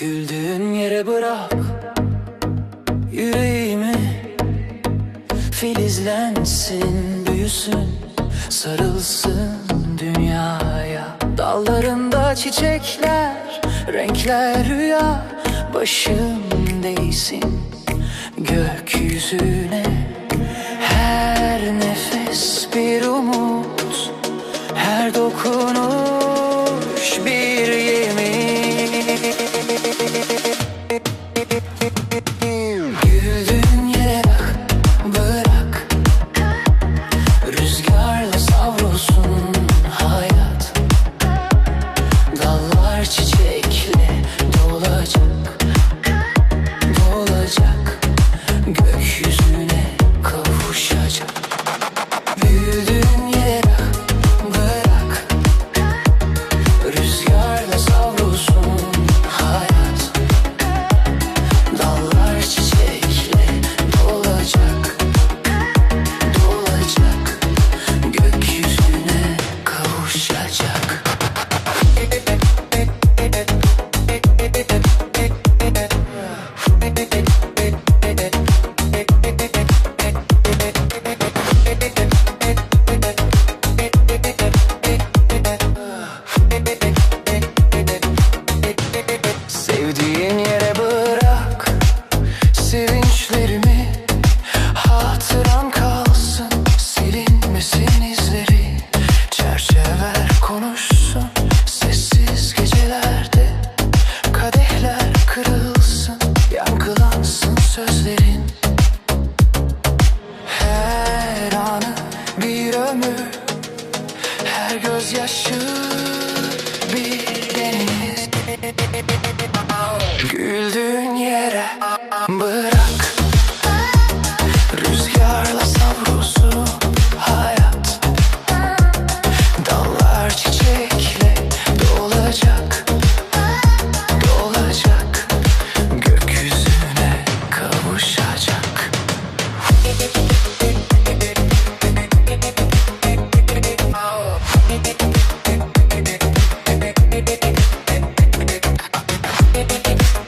Güldüğün yere bırak yüreğimi. Filizlensin, büyüsün, sarılsın dünyaya. Dallarında çiçekler, renkler rüya. Başım değsin gökyüzüne. Her nefes bir umut, her dokun baby. gözyaşı bir deniz. Thank you.